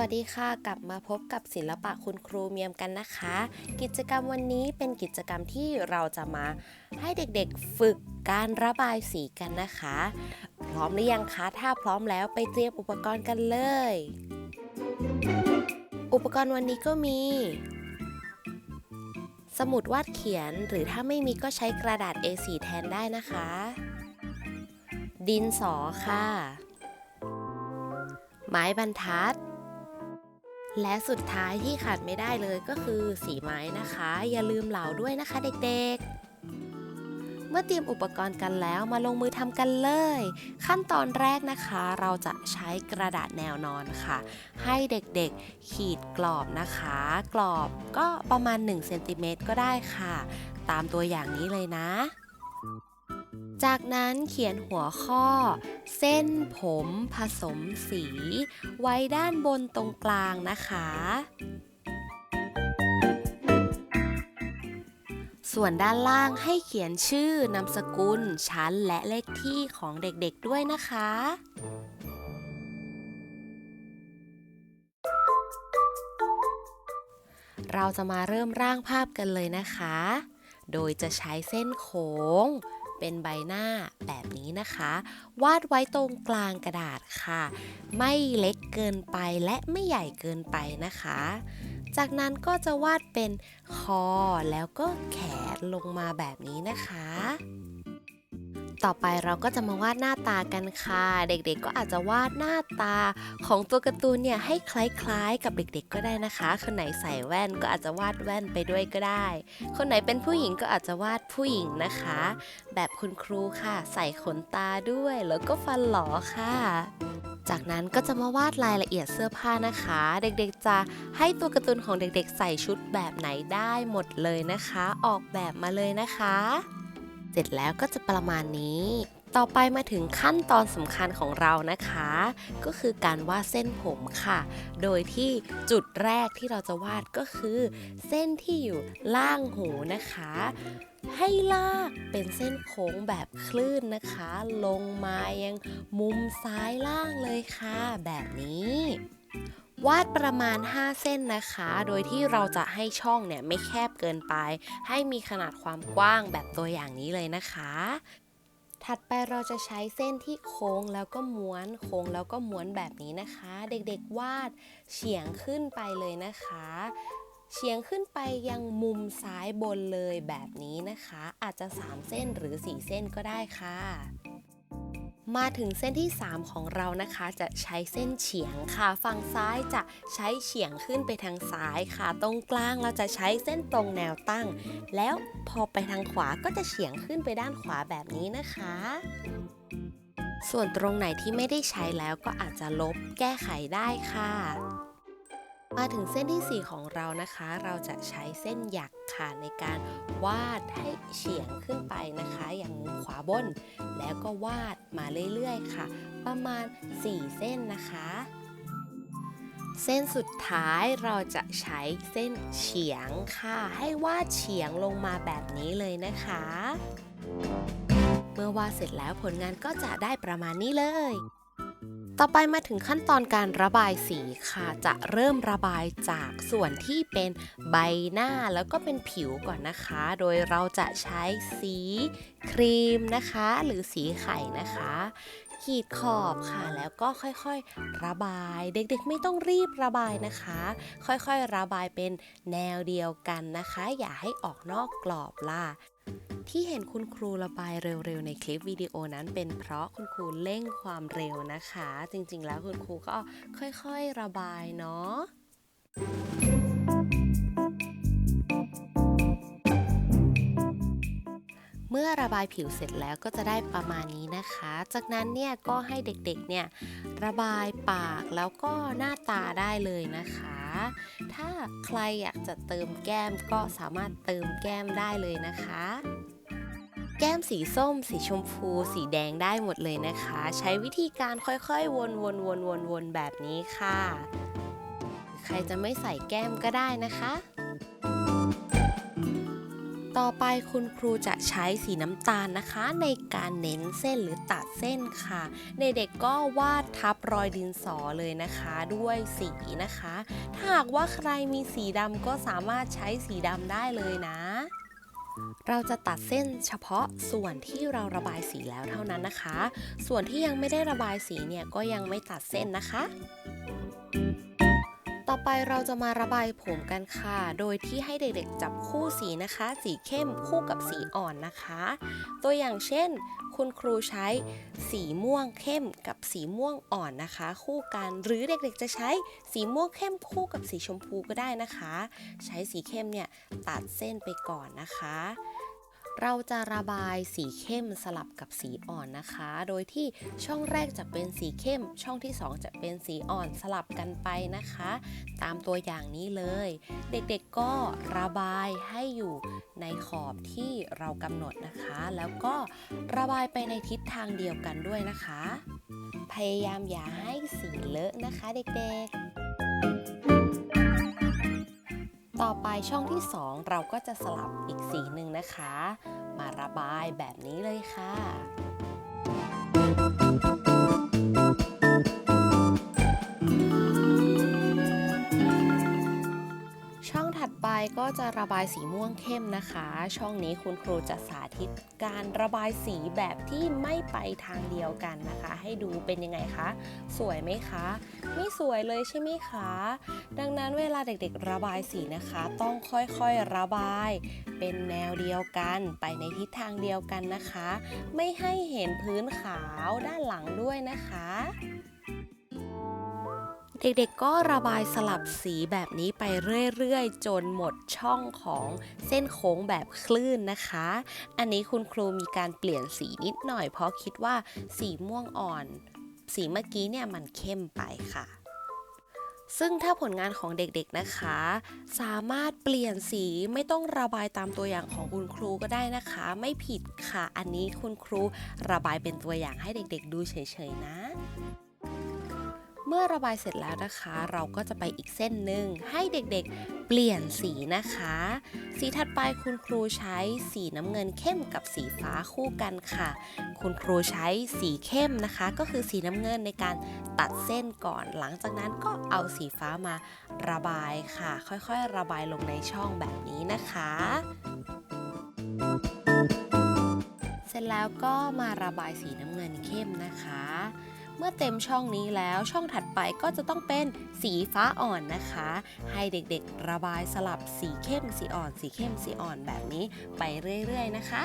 วัสดีค่ะ กลับมาพบกับศิลปะคุณครูเมียมกันนะคะ กิจกรรมวันนี้เป็นกิจกรรมที่เราจะมาให้เด็กๆฝึกการระบายสีกันนะคะ พร้อมหรือยังคะถ้าพร้อมแล้วไปเตรียมอุปกรณ์กันเลย อุปกรณ์วันนี้ก็มี สมุดวาดเขียนหรือถ้าไม่มีก็ใช้กระดาษ A4 แทนได้นะคะ ดินสอค่ะ ไม้บรรทัด และสุดท้ายที่ขาดไม่ได้เลยก็คือสีไม้นะคะ อย่าลืมเหลาด้วยนะคะเด็กๆ เมื่อเตรียมอุปกรณ์กันแล้วมาลงมือทำกันเลย ขั้นตอนแรกนะคะ เราจะใช้กระดาษแนวนอนค่ะ ให้เด็กๆขีดกรอบนะคะ กรอบก็ประมาณ1เซนติเมตรก็ได้ค่ะ ตามตัวอย่างนี้เลยนะ จากนั้นเขียนหัวข้อ เส้นผมผสมสี ไว้ด้านบนตรงกลางนะคะ ส่วนด้านล่างให้เขียนชื่อนามสกุล ชั้นและเลขที่ของเด็กๆด้วยนะคะเราจะมาเริ่มร่างภาพกันเลยนะคะ โดยจะใช้เส้นโค้ง เป็นใบหน้าแบบนี้นะคะ วาดไว้ตรงกลางกระดาษค่ะ ไม่เล็กเกินไปและไม่ใหญ่เกินไปนะคะ จากนั้นก็จะวาดเป็นคอแล้วก็แขนลงมาแบบนี้นะคะ ต่อไปเราก็จะมาวาดหน้าตากันค่ะ เด็กๆก็อาจจะวาดหน้าตาของตัวการ์ตูนเนี่ยให้คล้ายๆ กับเด็กๆ ก็ได้นะคะ คนไหนใส่แว่นก็อาจจะวาดแว่นไปด้วยก็ได้ คนไหนเป็นผู้หญิงก็อาจจะวาดผู้หญิงนะคะ แบบคุณครูค่ะ ใส่ขนตาด้วยแล้วก็ฟันหลอค่ะจากนั้นก็จะมาวาดรายละเอียดเสื้อผ้านะคะ เด็กๆจะให้ตัวการ์ตูนของเด็กๆ ใส่ชุดแบบไหนได้หมดเลยนะคะ ออกแบบมาเลยนะคะ เสร็จแล้วก็จะประมาณนี้ ต่อไปมาถึงขั้นตอนสำคัญของเรานะคะ ก็คือการวาดเส้นผมค่ะ โดยที่จุดแรกที่เราจะวาดก็คือ เส้นที่อยู่ล่างหูนะคะ ให้ลากเป็นเส้นโค้งแบบคลื่นนะคะ ลงมายังมุมซ้ายล่างเลยค่ะ แบบนี้ วาดประมาณ 5 เส้นนะคะ โดยที่เราจะให้ช่องเนี่ยไม่แคบเกินไป ให้มีขนาดความกว้างแบบตัวอย่างนี้เลยนะคะ ถัดไปเราจะใช้เส้นที่โค้งแล้วก็ม้วน โค้งแล้วก็ม้วนแบบนี้นะคะ เด็กๆวาดเฉียงขึ้นไปเลยนะคะเฉียงขึ้นไปยังมุมซ้ายบนเลยแบบนี้นะคะ อาจจะ 3 เส้นหรือ 4 เส้นก็ได้ค่ะ มาถึงเส้นที่ 3 ของเรานะคะ จะใช้เส้นเฉียงค่ะ ฝั่งซ้ายจะใช้เฉียงขึ้นไปทางซ้ายค่ะ ตรงกลางเราจะใช้เส้นตรงแนวตั้ง แล้วพอไปทางขวาก็จะเฉียงขึ้นไปด้านขวาแบบนี้นะคะ ส่วนตรงไหนที่ไม่ได้ใช้แล้วก็อาจจะลบแก้ไขได้ค่ะ มาถึงเส้นที่ 4 ของเรานะคะ เราจะใช้เส้นหยักค่ะในการวาดให้เฉียงขึ้นไปนะคะ อย่างมุมขวาบน แล้วก็วาดมาเรื่อยๆค่ะ ประมาณ 4 เส้นนะคะ เส้นสุดท้ายเราจะใช้เส้นเฉียงค่ะ ให้วาดเฉียงลงมาแบบนี้เลยนะคะ เมื่อวาดเสร็จแล้วผลงานก็จะได้ประมาณนี้เลย ต่อไปมาถึงขั้นตอนการระบายสีค่ะ จะเริ่มระบายจากส่วนที่เป็นใบหน้าแล้วก็เป็นผิวก่อนนะคะ โดยเราจะใช้สีครีมนะคะ หรือสีไข่นะคะขีดขอบค่ะ แล้วก็ค่อยๆ ระบาย เด็กๆ ไม่ต้องรีบระบายนะคะ ค่อยๆ ระบายเป็นแนวเดียวกันนะคะ อย่าให้ออกนอกกรอบล่ะ ที่เห็นคุณครูระบายเร็วๆ ในคลิปวิดีโอนั้นเป็นเพราะคุณครูเร่งความเร็วนะคะ จริงๆ แล้วคุณครูก็ค่อยๆ ระบายเนาะ เมื่อระบายผิวเสร็จแล้วก็จะได้ประมาณนี้นะคะ จากนั้นเนี่ยก็ให้เด็กๆเนี่ยระบายปากแล้วก็หน้าตาได้เลยนะคะ ถ้าใครอยากจะเติมแก้มก็สามารถเติมแก้มได้เลยนะคะ แก้มสีส้ม สีชมพู สีแดงได้หมดเลยนะคะ ใช้วิธีการค่อยๆ วนๆๆๆแบบนี้ค่ะ ใครจะไม่ใส่แก้มก็ได้นะคะ ต่อไปคุณครูจะใช้สีน้ำตาลนะคะ ในการเน้นเส้นหรือตัดเส้นค่ะ เด็กๆก็วาดทับรอยดินสอเลยนะคะ ด้วยสีนะคะ ถ้าหากว่าใครมีสีดำก็สามารถใช้สีดำได้เลยนะเราจะตัดเส้นเฉพาะส่วนที่เราระบายสีแล้วเท่านั้นนะคะ ส่วนที่ยังไม่ได้ระบายสีเนี่ยก็ยังไม่ตัดเส้นนะคะ ต่อไปเราจะมาระบายผมกันค่ะ โดยที่ให้เด็กๆจับคู่สีนะคะ สีเข้มคู่กับสีอ่อนนะคะ ตัวอย่างเช่น คุณครูใช้สีม่วงเข้มกับสีม่วงอ่อนนะคะ คู่กัน หรือเด็กๆจะใช้สีม่วงเข้มคู่กับสีชมพูก็ได้นะคะ ใช้สีเข้มเนี่ยตัดเส้นไปก่อนนะคะ เราจะระบายสีเข้มสลับกับสีอ่อนนะคะ โดยที่ช่องแรกจะเป็นสีเข้ม ช่องที่ 2 จะเป็นสีอ่อนสลับกันไปนะคะ ตามตัวอย่างนี้เลย เด็กๆก็ระบายให้อยู่ในขอบที่เรากำหนดนะคะ แล้วก็ระบายไปในทิศทางเดียวกันด้วยนะคะ พยายามอย่าให้สีเลอะนะคะเด็กๆ ต่อไปช่องที่ 2 เราก็จะสลับอีกสีหนึ่งนะคะ มาระบายแบบนี้เลยค่ะ องถัดไปก็จะระบายสีม่วงเข้มนะคะ ช่องนี้คุณครูจะสาธิตการระบายสีแบบที่ไม่ไปทางเดียวกันนะคะ ให้ดูเป็นยังไงคะ สวยไหมคะ ไม่สวยเลยใช่ไหมคะ ดังนั้นเวลาเด็กๆระบายสีนะคะ ต้องค่อยๆระบาย เป็นแนวเดียวกันไปในทิศทางเดียวกันนะคะ ไม่ให้เห็นพื้นขาวด้านหลังด้วยนะคะ เด็กๆก็ระบายสลับสีแบบนี้ไปเรื่อยๆ จนหมดช่องของเส้นโค้งแบบคลื่นนะคะ อันนี้คุณครูมีการเปลี่ยนสีนิดหน่อย เพราะคิดว่าสีม่วงอ่อน สีเมื่อกี้เนี่ยมันเข้มไปค่ะซึ่งถ้าผลงานของเด็กๆนะคะ สามารถเปลี่ยนสีไม่ต้องระบายตามตัวอย่างของคุณครูก็ได้นะคะ ไม่ผิดค่ะ อันนี้คุณครูระบายเป็นตัวอย่างให้เด็กๆดูเฉยๆนะ เมื่อระบายเสร็จแล้วนะคะ เราก็จะไปอีกเส้นหนึ่งให้เด็กๆเปลี่ยนสีนะคะ สีถัดไปคุณครูใช้สีน้ำเงินเข้มกับสีฟ้าคู่กันค่ะ คุณครูใช้สีเข้มนะคะ ก็คือสีน้ำเงินในการตัดเส้นก่อน หลังจากนั้นก็เอาสีฟ้ามาระบายค่ะ ค่อยๆ ระบายลงในช่องแบบนี้นะคะเสร็จแล้วก็มาระบายสีน้ำเงินเข้มนะคะ เมื่อเต็มช่องนี้แล้วช่องถัดไปก็จะต้องเป็นสีฟ้าอ่อนนะคะ ให้เด็กๆระบายสลับสีเข้มสีอ่อน สีเข้มสีอ่อนแบบนี้ไปเรื่อยๆนะคะ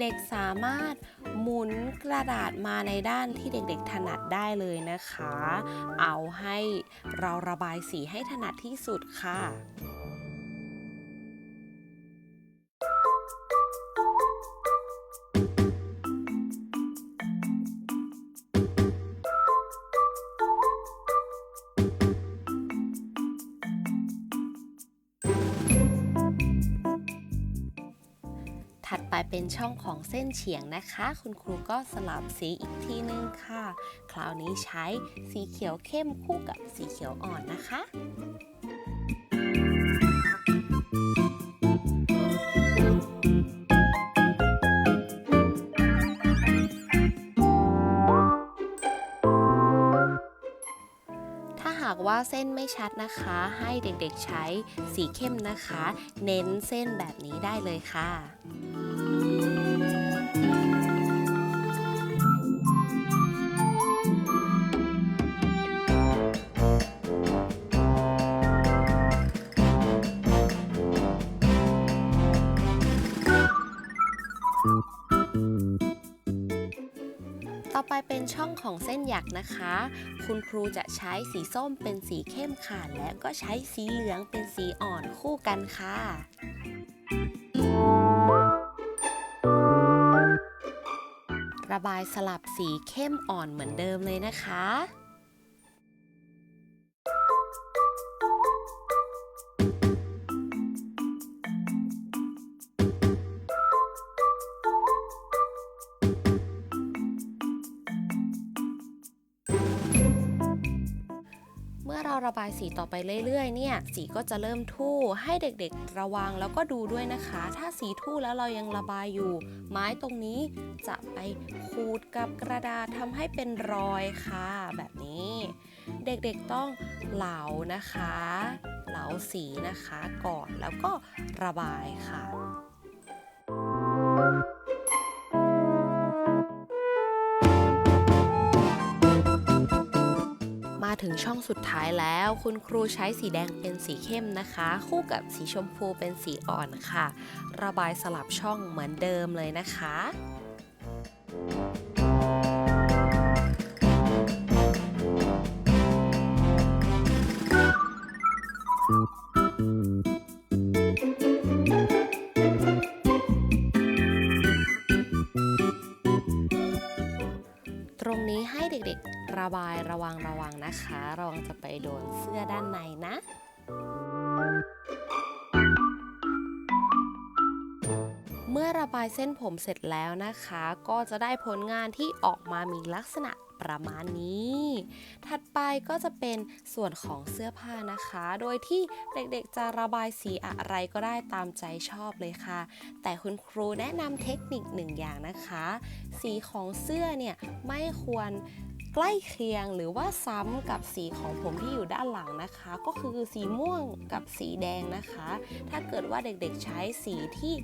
เด็กๆสามารถ หมุนกระดาษมาในด้านที่เด็กๆถนัดได้เลยนะคะ เอาให้เราระบายสีให้ถนัดที่สุดค่ะ ถัดไปเป็นช่องของเส้นเฉียงนะคะ คุณครูก็สลับสีอีกทีนึงค่ะ คราวนี้ใช้สีเขียวเข้มคู่กับสีเขียวอ่อนนะคะถ้าหากว่าเส้นไม่ชัดนะคะ ให้เด็กๆใช้สีเข้มนะคะ เน้นเส้นแบบนี้ได้เลยค่ะ ต่อไปเป็นช่องของเส้นหยักนะคะ คุณครูจะใช้สีส้มเป็นสีเข้มค่ะ และก็ใช้สีเหลืองเป็นสีอ่อนคู่กันค่ะระบายสลับสีเข้มอ่อนเหมือนเดิมเลยนะคะ ระบายสีต่อไปเรื่อยๆ เนี่ย สีก็จะเริ่มทู่ให้เด็กๆระวังแล้วก็ดูด้วยนะคะ ถ้าสีทู่แล้วเรายังระบายอยู่ ไม้ตรงนี้จะไปขูดกับกระดาษทำให้เป็นรอยค่ะ แบบนี้ เด็กๆต้องเหลานะคะ เหลาสีนะคะก่อนแล้วก็ระบายค่ะ ช่องสุดท้ายแล้ว คุณครูใช้สีแดงเป็นสีเข้มนะคะ คู่กับสีชมพูเป็นสีอ่อนค่ะ ระบายสลับช่องเหมือนเดิมเลยนะคะ ระบายระวังระวังนะคะระวังจะไปโดนเสื้อด้านในนะเมื่อระบายเส้นผมเสร็จแล้วนะคะ ก็จะได้ผลงานที่ออกมามีลักษณะประมาณนี้ ถัดไปก็จะเป็นส่วนของเสื้อผ้านะคะ โดยที่เด็กๆจะระบายสีอะไรก็ได้ตามใจชอบเลยค่ะ แต่คุณครูแนะนำเทคนิคหนึ่งอย่างนะคะ สีของเสื้อเนี่ยไม่ควร ใกล้เคียงหรือว่าซ้ำกับสีของผมที่อยู่ด้านหลังนะคะ ก็คือสีม่วงกับสีแดงนะคะ ถ้าเกิดว่าเด็กๆใช้สีที่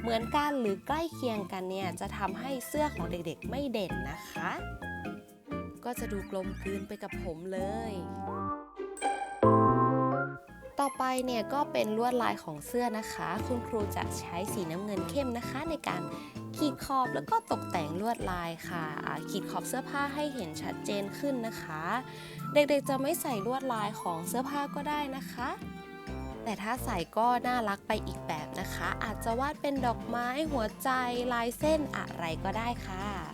เหมือนกันหรือใกล้เคียงกันเนี่ยจะทำให้เสื้อของเด็กๆไม่เด่นนะคะ ก็จะดูกลมกลืนไปกับผมเลย ต่อไปเนี่ยก็เป็นลวดลายของเสื้อนะคะ คุณครูจะใช้สีน้ำเงินเข้มนะคะในการ ขีดขอบแล้วก็ตกแต่งลวดลายค่ะ ขีดขอบเสื้อผ้าให้เห็นชัดเจนขึ้นนะคะ เด็กๆจะไม่ใส่ลวดลายของเสื้อผ้าก็ได้นะคะ แต่ถ้าใส่ก็น่ารักไปอีกแบบนะคะ อาจจะวาดเป็นดอกไม้หัวใจลายเส้นอะไรก็ได้ค่ะ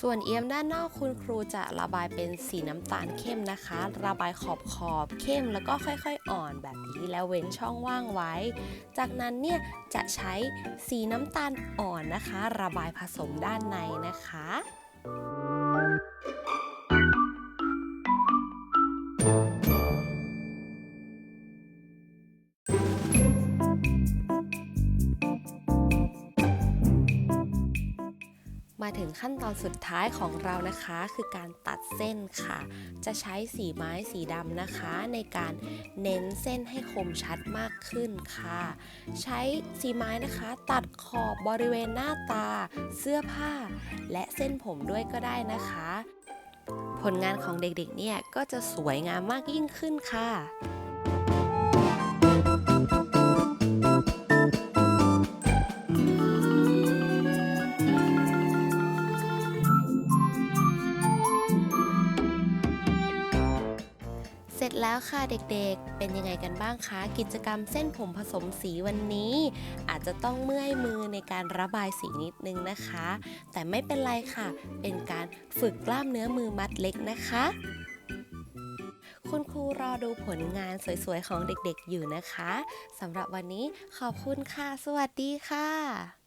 ส่วนเอี๊ยมด้านนอกคุณครูจะระบายเป็นสีน้ำตาลเข้มนะคะ ระบายขอบขอบเข้มแล้วก็ค่อยๆ อ่อนแบบนี้แล้วเว้นช่องว่างไว้ จากนั้นเนี่ยจะใช้สีน้ำตาลอ่อนนะคะ ระบายผสมด้านในนะคะมา ถึงขั้นตอนสุดท้ายของเรานะคะ คือการตัดเส้นค่ะ จะใช้สีไม้สีดำนะคะ ในการเน้นเส้นให้คมชัดมากขึ้นค่ะ ใช้สีไม้นะคะ ตัดขอบบริเวณหน้าตา เสื้อผ้า และเส้นผมด้วยก็ได้นะคะ ผลงานของเด็กๆเนี่ยก็จะสวยงามมากยิ่งขึ้นค่ะ เสร็จแล้วค่ะเด็กๆ เป็นยังไงกันบ้างคะ กิจกรรมเส้นผมผสมสีวันนี้ อาจจะต้องเมื่อยมือในการระบายสีนิดนึงนะคะ แต่ไม่เป็นไรค่ะ เป็นการฝึกกล้ามเนื้อมือมัดเล็กนะคะ คุณครูรอดูผลงานสวยๆ ของเด็กๆอยู่นะคะสำหรับวันนี้ขอบคุณค่ะ สวัสดีค่ะ